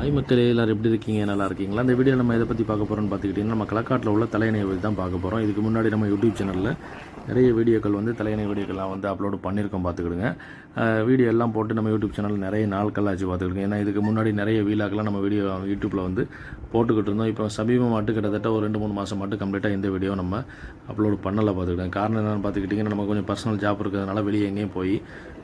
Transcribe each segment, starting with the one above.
Hi மக்களே எல்லோரும் எப்படி இருக்கீங்க? நல்லா இருக்கீங்களா? இந்த வீடியோ நம்ம இதை பற்றி பார்க்க போகிறோம்னு பார்த்துக்கிட்டிங்கன்னா நம்ம களக்காட்டில் உள்ள தலையணை பற்றி தான் பார்க்க போகிறோம் இதுக்கு முன்னாடி நம்ம யூடியூப் சேனலில் நிறைய வீடியோக்கள் வந்து தலையணை வீடியோக்கள்லாம் வந்து அப்லோடு பண்ணியிருக்கோம் பார்த்துக்கிடுங்க. வீடியோ எல்லாம் போட்டு நம்ம யூடியூப் சேனலில் நிறைய நாட்கள் ஆச்சு பார்த்துக்கிடுங்க. ஏன்னா இதுக்கு முன்னாடி நிறைய வீலாக்கெல்லாம் நம்ம வீடியோ யூடியூப்பில் வந்து போட்டுக்கிட்டு இருந்தோம். இப்போ சமீபம் மட்டும் கிட்டத்தட்ட ஒரு ரெண்டு மூணு மாதம் மட்டும் கம்ப்ளீட்டாக இந்த வீடியோ நம்ம அப்லோடு பண்ணலை பார்த்துக்கிட்டேன் காரணம் என்னென்னு பார்த்துக்கிட்டிங்கன்னா நம்ம கொஞ்சம் பர்சனல் ஜாப் இருக்கிறதுனால வெளியே எங்கேயும் போய்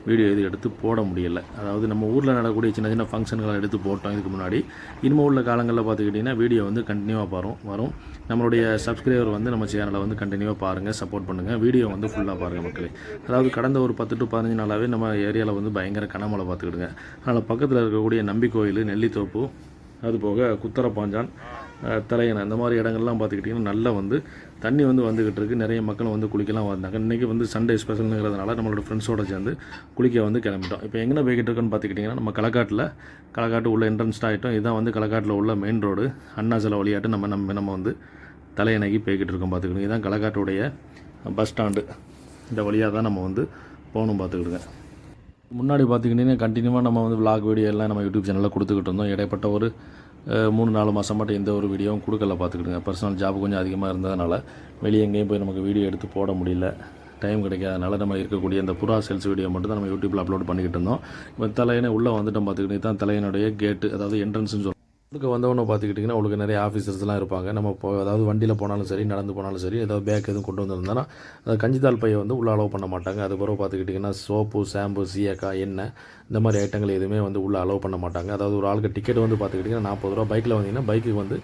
வீடியோ இது எடுத்து போட முடியலை. அதாவது நம்ம ஊரில் நடக்கக்கூடிய சின்ன சின்ன ஃபங்க்ஷன்களை எடுத்து போட்டோம் இதுக்கு முன்னாடி. இனிமே உள்ள காலங்களில் பார்த்துக்கிட்டிங்கன்னா வீடியோ வந்து கண்டினியூவாக வரும் வரும். நம்மளுடைய சப்ஸ்கிரைபர் வந்து நம்ம சேனலை வந்து கண்டினியூவாக பாருங்கள் சப்போர்ட் பண்ணுங்கள் வீடியோ வந்து ஃபுல்லாக பாருங்கள் மக்களே. அதாவது கடந்த ஒரு பத்து டு பதினஞ்சு நாளாகவே நம்ம ஏரியாவில் வந்து பயங்கர கனமழை பார்த்துக்கிடுங்க. அதனால் பக்கத்தில் இருக்கக்கூடிய நம்பி கோயில் நெல்லித்தோப்பு அதுபோக குத்தரப்பாஞ்சான் தலையணை இந்த மாதிரி இடங்கள்லாம் பார்த்துக்கிட்டிங்கன்னா நல்லா வந்து தண்ணி வந்து வந்துக்கிட்டு இருக்குது நிறைய மக்கள் வந்து குளிக்கலாம் வந்தாங்க. இன்றைக்கி வந்து சண்டே ஸ்பெஷலுங்கிறதுனால நம்மளோட ஃப்ரெண்ட்ஸோட சேர்ந்து குளிக்க வந்து கிளம்பிட்டோம். இப்போ எங்கே போய்கிட்டு இருக்கோன்னு பார்த்துக்கிட்டிங்கன்னா நம்ம களக்காட்டில் களக்காட்டு உள்ள என்ட்ரன்ஸ் ஆகிட்டோம் இதுதான் வந்து களக்காட்டில் உள்ள மெயின் ரோடு அண்ணாசல வழியாட்டு நம்ம நம்ம நம்ம வந்து தலையணைக்கு போய்கிட்டு இருக்கோம் பார்த்துக்கணும் இதுதான் களக்காட்டுடைய பஸ் ஸ்டாண்டு இந்த வழியாக தான் நம்ம வந்து போகணும் பார்த்துக்கிடுங்க. முன்னாடி பார்த்துக்கிட்டிங்கன்னா கண்டினியூவாக நம்ம வந்து விளாக் வீடியோ எல்லாம் நம்ம யூடியூப் சேனலில் கொடுத்துக்கிட்டு இருந்தோம். இடைப்பட்ட ஒரு மூணு நாலு மாதம் மட்டும் எந்த ஒரு வீடியோவும் கொடுக்கல பார்த்துக்கிடுங்க. பர்சனல் ஜாப் கொஞ்சம் அதிகமாக இருந்ததுனால வெளியே எங்கேயும் போய் நமக்கு வீடியோ எடுத்து போட முடியல. டைம் கிடைக்காதனால நம்ம இருக்கக்கூடிய அந்த புறா சேல்ஸ் வீடியோ மட்டும் தான் நம்ம யூடியூப்பில் அப்லோட் பண்ணிக்கிட்டு இருந்தோம். இப்போ தலையணை உள்ளே வந்துட்டோம் பார்த்துக்கிட்டு தான் தலையனுடைய கேட்டு அதாவது என்ட்ரன்ஸ்னு சொல்லுவோம் உள்ளுக்கு வந்தவொன்னே பார்த்துக்கிட்டிங்கன்னா உங்களுக்கு நிறைய ஆஃபீஸர்ஸ்லாம் இருப்பாங்க. நம்ம இப்போ அதாவது வண்டியில் போனாலும் சரி நடந்து போனாலும் சரி ஏதாவது பேக் எதுவும் கொண்டு வந்திருந்தோன்னா அந்த கஞ்சித்தாள் பையை வந்து உள்ள அலோவ் பண்ண மாட்டாங்க. அது பிறகு பார்த்துக்கிட்டிங்கன்னா சோப்பு ஷாம்பு சீயக்கா எண்ணெய் இந்த மாதிரி ஐட்டங்கள் எதுவுமே வந்து உள்ளே அலோவ் பண்ண மாட்டாங்க. அதாவது ஒரு ஆளுக்கு டிக்கெட் வந்து பார்த்துக்கிட்டிங்கன்னா நாற்பது ரூபா பைக்கில் வந்தீங்கன்னா பைக்குக்கு வந்து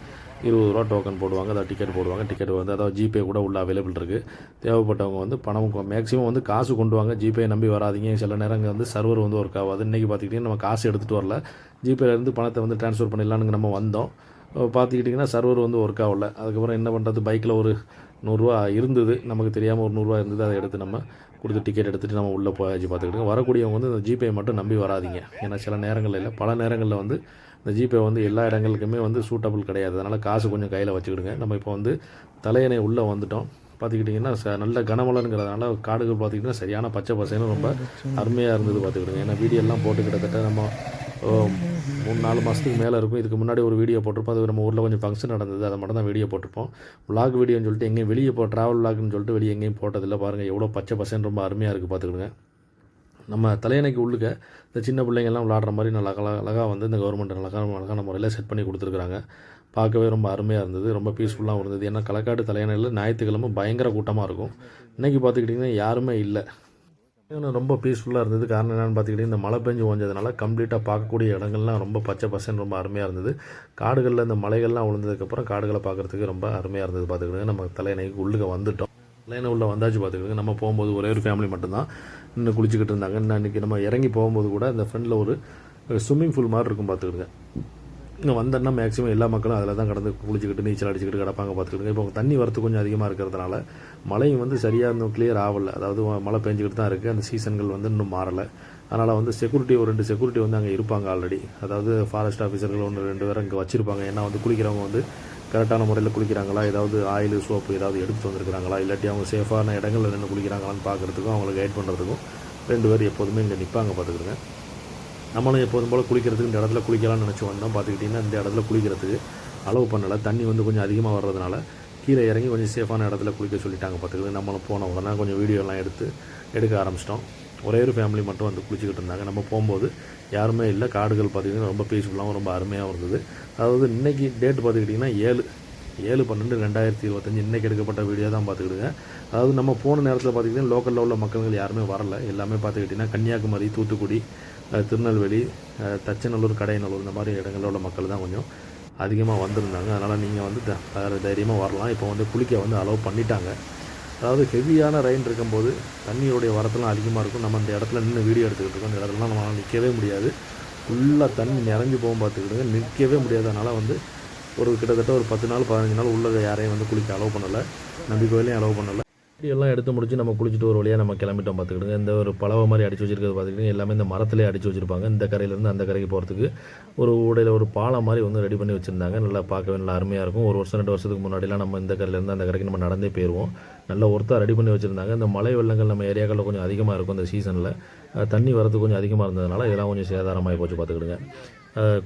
இருபது ரூபா டோக்கன் போடுவாங்க அதாவது டிக்கெட் போடுவாங்க. டிக்கெட் வந்து அதாவது ஜிபே கூட உள்ள அவைலபிள் இருக்குது தேவைப்பட்டவங்க வந்து பணம் மேக்ஸிமம் வந்து காசு கொண்டு வாங்க. ஜிபே நம்பி வராதீங்க. சில நேரங்கள் வந்து சர்வர் வந்து ஒர்க் ஆகாது. இன்றைக்கி பார்த்துக்கிட்டிங்கன்னா நம்ம காசு எடுத்துகிட்டு வரல. ஜிபேலேருந்து பணத்தை வந்து ட்ரான்ஸ்ஃபர் பண்ணிடலான்னு நம்ம வந்தோம். பார்த்துக்கிட்டிங்கன்னா சர்வர் வந்து ஒர்க் ஆகல. அதுக்கப்புறம் என்ன பண்ணுறது பைக்கில் ஒரு நூறுரூவா இருந்தது. நமக்கு தெரியாமல் ஒரு நூறுரூவா இருந்தது. அதை எடுத்து நம்ம கொடுத்து டிக்கெட் எடுத்துகிட்டு நம்ம உள்ளே போயாச்சு பார்த்துக்கிட்டு வரக்கூடியவங்க வந்து இந்த ஜிபே மட்டும் நம்பி வராதீங்க. ஏன்னா சில நேரங்களில் இல்லை. பல நேரங்களில் வந்து இந்த ஜிபே வந்து எல்லா இடங்களுக்குமே வந்து சூட்டபிள் கிடையாது. அதனால் காசு கொஞ்சம் கையில் வச்சுக்கிடுங்க. நம்ம இப்போ வந்து தலையணை உள்ளே வந்துட்டோம். பார்த்துக்கிட்டிங்கன்னா ச நல்ல கனமலங்கிறதுனால காடுகள் பார்த்திங்கன்னா சரியான பச்சை பசைன்னு ரொம்ப அருமையாக இருந்தது பார்த்துக்கிடுங்க. ஏன்னா வீடியோ எல்லாம் போட்டு கிட்டத்தட்ட நம்ம மூணு நாலு மாதத்துக்கு மேலே இருக்கும். இதுக்கு முன்னாடி ஒரு வீடியோ போட்டிருப்போம். அது நம்ம ஊரில் கொஞ்சம் ஃபங்க்ஷன் நடந்தது. அதை மட்டும் தான் வீடியோ போட்டிருப்போம் விளாக் வீடியோன்னு சொல்லிட்டு எங்கேயும் வெளியே போ ட்ராவல் விளாக்னு சொல்லிட்டு வெளியே எங்கேயும் போட்டதில்லை. பாருங்கள் எவ்வளோ பச்சை பசைன்னு ரொம்ப அருமையாக இருக்குது பார்த்துக்கிடுங்க. நம்ம தலையணைக்கு உள்ளுக்க இந்த சின்ன பிள்ளைங்கள்லாம் விளாடுற மாதிரி நல்லா அழகா அழகாக வந்து இந்த கவர்மெண்ட் அழகான அழகான முறையில் செட் பண்ணி கொடுத்துருக்குறாங்க. பார்க்கவே ரொம்ப அருமையாக இருந்தது. ரொம்ப பீஸ்ஃபுல்லாக இருந்தது. ஏன்னா களக்காடு தலையணையில் ஞாயிற்றுக்கிழமை பயங்கர கூட்டமாக இருக்கும். இன்றைக்கி பார்த்துக்கிட்டிங்கன்னா யாருமே இல்லை. ரொம்ப பீஸ்ஃபுல்லாக இருந்தது. காரணம் என்னென்னு பார்த்துக்கிட்டிங்கன்னா இந்த மழை பெஞ்சு ஓஞ்சதுனால கம்ப்ளீட்டாக பார்க்கக்கூடிய இடங்கள்லாம் ரொம்ப பச்சை பசன் ரொம்ப அருமையாக இருந்தது. காடுகளில் இந்த மலைகள்லாம் விழுந்ததுக்கப்புறம் காடுகளை பார்க்குறதுக்கு ரொம்ப அருமையாக இருந்தது பார்த்துக்கிட்டு நம்ம தலையணைக்கு உள்ளுக்க வந்துட்டோம். தலையணை உள்ள வந்தாச்சு பார்த்துக்கிட்டு நம்ம போகும்போது ஒரே ஒரு ஃபேமிலி மட்டும்தான். இன்னும் குளிச்சுக்கிட்டு இருந்தாங்க. இன்னும் அன்றைக்கி நம்ம இறங்கி போகும்போது கூட இந்த ஃப்ரெண்டில் ஒரு ஸ்விம்மிங் பூல் மாதிரி இருக்கும் பார்த்துக்கிடுங்க இங்கே வந்தோன்னா மேக்ஸிமம் எல்லா மக்களும் அதில் தான் கடந்து குளிச்சுக்கிட்டு நீச்சல் அடிச்சுக்கிட்டு கிடப்பாங்க பார்த்துக்கிட்டு இப்போ தண்ணி வரத்து கொஞ்சம் அதிகமாக இருக்கிறதுனால மழையும் வந்து சரியாக இன்னும் கிளியர் ஆகலை. அதாவது மழை பெஞ்சிக்கிட்டு தான் இருக்குது அந்த சீசன்கள் வந்து இன்னும் மாறலை. அதனால் வந்து செக்யூரிட்டி ஒரு ரெண்டு செக்யூரிட்டி வந்து அங்கே இருப்பாங்க ஆல்ரெடி அதாவது ஃபாரஸ்ட் ஆஃபீஸர்கள் ஒன்று ரெண்டு பேரும் இங்கே வச்சுருப்பாங்க. ஏன்னா வந்து குளிக்கிறவங்க வந்து கரெக்டான முறையில் குளிக்கிறாங்களா? ஏதாவது ஆயில் சோப்பு ஏதாவது எடுத்து வந்திருக்கிறாங்களா? இல்லாட்டி அவங்க சேஃபான இடங்களில் நின்று குளிக்கிறாங்களான்னு பார்க்குறதுக்கும் அவங்களை கைட் பண்ணுறதுக்கும் ரெண்டு பேர் எப்போதுமே இங்கே நிற்பாங்க பார்த்துக்கிடுங்க. நம்மளும் எப்போதும் போல் குளிக்கிறதுக்கு இந்த இடத்துல குளிக்கலாம்னு நினச்சி வந்தோம். பார்த்துக்கிட்டிங்கன்னா இந்த இடத்துல குளிக்கிறதுக்கு அளவு பண்ணலை. தண்ணி வந்து கொஞ்சம் அதிகமாக வர்றதுனால கீழே இறங்கி கொஞ்சம் சேஃபான இடத்துல குளிக்க சொல்லிட்டாங்க பார்த்துக்கிட்டு நம்மளும் போன உடனே கொஞ்சம் வீடியோலாம் எடுத்து எடுக்க ஆரம்பிச்சிட்டோம். ஒரே ஒரு ஃபேமிலி மட்டும் வந்து குளிச்சுக்கிட்டு இருந்தாங்க. நம்ம போகும்போது யாருமே இல்லை. காடுகள் பார்த்திங்கன்னா ரொம்ப பீஸ்ஃபுல்லாகவும் ரொம்ப அருமையாகவும் இருந்தது. அதாவது இன்றைக்கி டேட் பார்த்துக்கிட்டிங்கன்னா ஏழு. ஏழு பன்னெண்டு ரெண்டாயிரத்தி இருபத்தஞ்சி இன்றைக்கி எடுக்கப்பட்ட வீடியோ தான் பார்த்துக்கிடுங்க. அதாவது நம்ம போன நேரத்தில் பார்த்துக்கிட்டிங்கன்னா லோக்கலில் உள்ள மக்கள்கள் யாருமே வரல. எல்லாமே பார்த்துக்கிட்டிங்கன்னா கன்னியாகுமரி தூத்துக்குடி திருநெல்வேலி தச்சநல்லூர் கடையநல்லூர் இந்த மாதிரி இடங்களில் உள்ள மக்கள் தான் கொஞ்சம் அதிகமாக வந்திருந்தாங்க. அதனால் நீங்கள் வந்து வேறு தைரியமாக வரலாம். இப்போ வந்து குளிக்க வந்து அலோவ் பண்ணிட்டாங்க. அதாவது ஹெவியான ரெயின் இருக்கும்போது தண்ணியோடைய வரத்தெல்லாம் அதிகமாக இருக்கும். நம்ம அந்த இடத்துல நின்று வீடியோ எடுத்துக்கிட்டு இருக்கோம். அந்த இடத்துலலாம் நம்மளால் நிற்கவே முடியாது. ஃபுல்லாக தண்ணி நிறைஞ்சு போகும் பார்த்துக்கிட்டுங்க நிற்கவே முடியாது அதனால் வந்து ஒரு கிட்டத்தட்ட ஒரு பத்து நாள் பதினஞ்சு நாள் உள்ள யாரையும் வந்து குளிக்க அலோவ் பண்ணலை. நம்பி கோயிலையும் அலோவ் பண்ணலை. எல்லாம் எடுத்து முடிச்சு நம்ம குளிச்சுட்டு ஒரு வழியாக நம்ம கிளம்பிட்டோம் பார்த்துக்கிடுங்க. இந்த ஒரு பலவை மாதிரி அடிச்சு வச்சிருக்கிறது பார்த்துக்கிட்டு எல்லாமே இந்த மரத்திலே அடிச்சு வச்சிருப்பாங்க. இந்த கரையிலேருந்து அந்த கரைக்கு போகிறதுக்கு ஒரு உடையில் ஒரு பாலம் மாதிரி வந்து ரெடி பண்ணி வச்சுருந்தாங்க. நல்லா பார்க்கவே நல்லா அருமையாக இருக்கும். ஒரு வருஷம் ரெண்டு வருஷத்துக்கு முன்னாடிலாம் நம்ம இந்த கரையிலேருந்து அந்த கரைக்கு நம்ம நடந்தே போயிடுவோம் நல்ல ஒருத்தா ரெடி பண்ணி வச்சுருந்தாங்க. இந்த மழை வெள்ளங்கள் நம்ம ஏரியாக்களில் கொஞ்சம் அதிகமாக இருக்கும் இந்த சீசனில் தண்ணி வரது கொஞ்சம் அதிகமாக இருந்ததுனால இதெல்லாம் கொஞ்சம் சேதாரமாகி போச்சு பார்த்துக்கிடுங்க.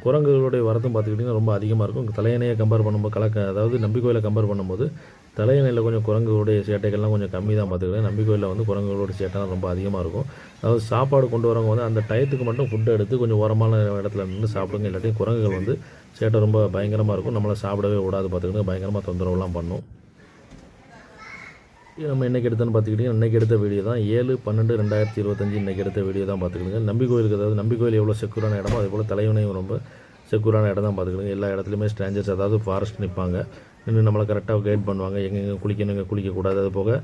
குரங்குகளுடைய வரத்தும் பார்த்துக்கிட்டிங்கன்னா ரொம்ப அதிகமாக இருக்கும். தலையணையை கம்பேர் பண்ணும்போது கலக்க அதாவது நம்பிக்கோயிலை கம்பேர் பண்ணும்போது தலையணையில் கொஞ்சம் குரங்குகளுடைய சேட்டைகள்லாம் கொஞ்சம் கம்மி தான் பார்த்துக்கிட்டேன் நம்பிக்கோயிலில் வந்து குரங்குகளோட சேட்டைலாம் ரொம்ப அதிகமாக இருக்கும். அதாவது சாப்பாடு கொண்டு வரவங்க வந்து அந்த டயத்துக்கு மட்டும் ஃபுட்டை எடுத்து கொஞ்சம் உரமான இடத்துல நின்று சாப்பிடுங்க. இல்லாட்டி குரங்குகள் வந்து சேட்டை ரொம்ப பயங்கரமாக இருக்கும். நம்மளை சாப்பிடவே விடாது பார்த்துக்கிட்டு பயங்கரமாக தொந்தரவுலாம் பண்ணும். இது நம்ம இன்றைக்கி எடுத்தோன்னு பார்த்துக்கிட்டிங்கன்னா இன்றைக்கி எடுத்த வீடியோ தான். ஏழு பன்னெண்டு ரெண்டாயிரத்தி இருபத்தஞ்சி இன்றைக்கி எடுத்த வீடியோ தான் பார்த்துக்கிடுங்க. நம்பி கோயிலுக்கு அதாவது நம்பி கோயில் எவ்வளோ செக்யூரான இடமோ அதே போல் தலைவனையும் ரொம்ப செக்யூரான இடம் தான் பார்த்துக்கிடுங்க. எல்லா இடத்துலையுமே ஸ்ட்ரேஞ்சர்ஸ் அதாவது ஃபாரஸ்ட் நிற்பாங்க நின்று நம்மளை கரெக்டாக கைட் பண்ணுவாங்க. எங்கெங்கே குளிக்கணும் எங்கே குளிக்கக்கூடாது. அது போக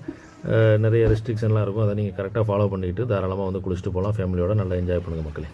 நிறைய ரெஸ்ட்ரிக்ஷன்லாம் இருக்கும். அதை நீங்கள் கரெக்டாக ஃபாலோ பண்ணிவிட்டு தாராளமாக வந்து குளிச்சுட்டு போகலாம் ஃபேமிலியோட நல்லா என்ஜாய் பண்ணுங்கள் மக்களே.